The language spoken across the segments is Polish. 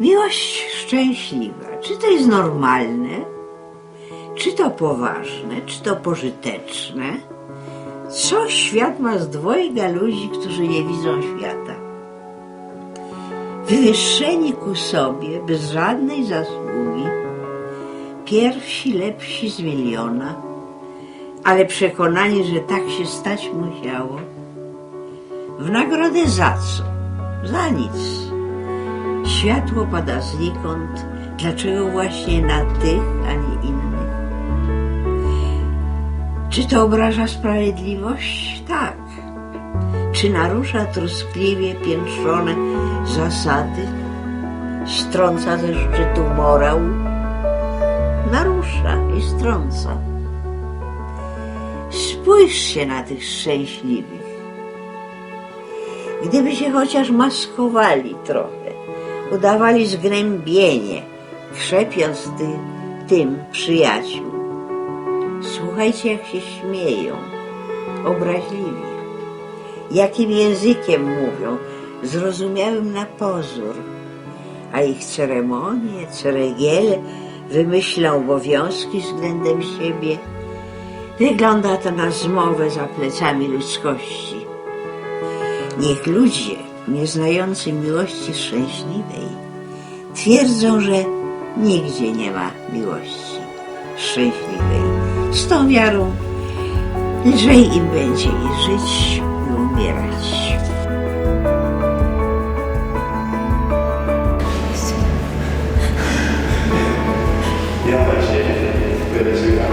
Miłość szczęśliwa. Czy to jest normalne? Czy to poważne? Czy to pożyteczne? Co świat ma z dwojga ludzi, którzy nie widzą świata? Wywyższeni ku sobie, bez żadnej zasługi, pierwsi lepsi z miliona, ale przekonani, że tak się stać musiało. W nagrodę za co? Za nic. Światło pada znikąd. Dlaczego właśnie na tych, a nie innych? Czy to obraża sprawiedliwość? Tak. Czy narusza troskliwie piętrzone zasady? Strąca ze szczytu morał? Narusza i strąca. Spójrzcie na tych szczęśliwych. Gdyby się chociaż maskowali trochę, udawali zgnębienie, krzepiąc ty, tym przyjaciół. Słuchajcie, jak się śmieją, obraźliwie, jakim językiem mówią, zrozumiałym na pozór, a ich ceremonie, ceregiele wymyślą obowiązki względem siebie. Wygląda to na zmowę za plecami ludzkości. Niech ludzie, nie znający miłości szczęśliwej, twierdzą, że nigdzie nie ma miłości szczęśliwej. Z tą wiarą lżej im będzie i żyć, i umierać. Ja właśnie wyraziłam,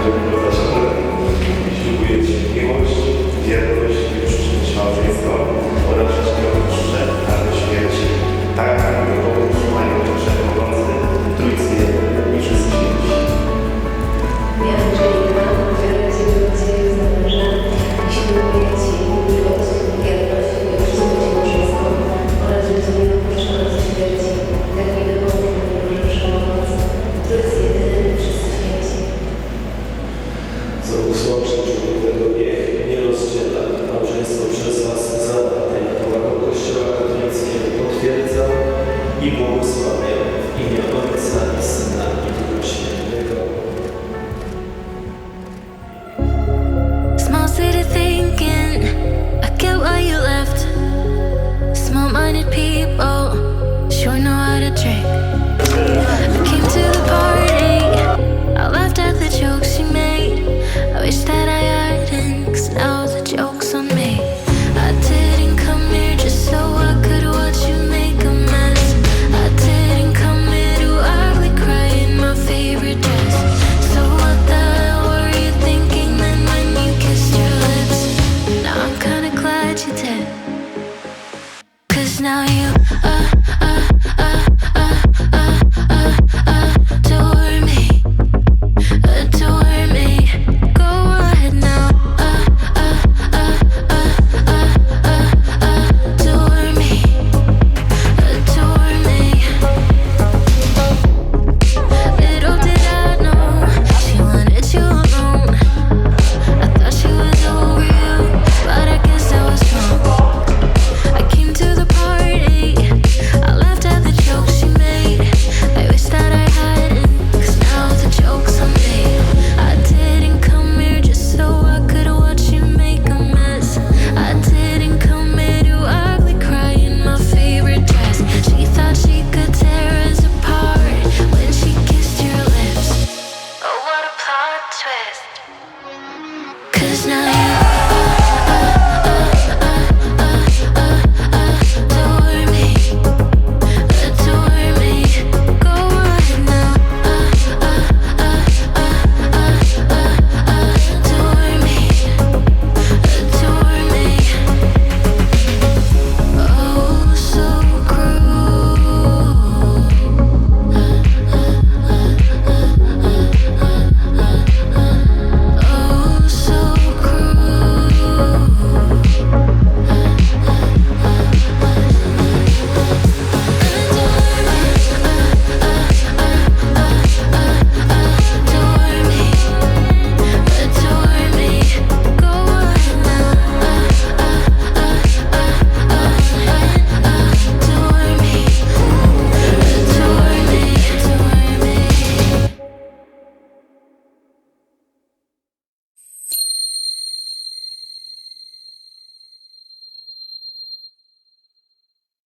why you left. Small minded people sure know how to trick.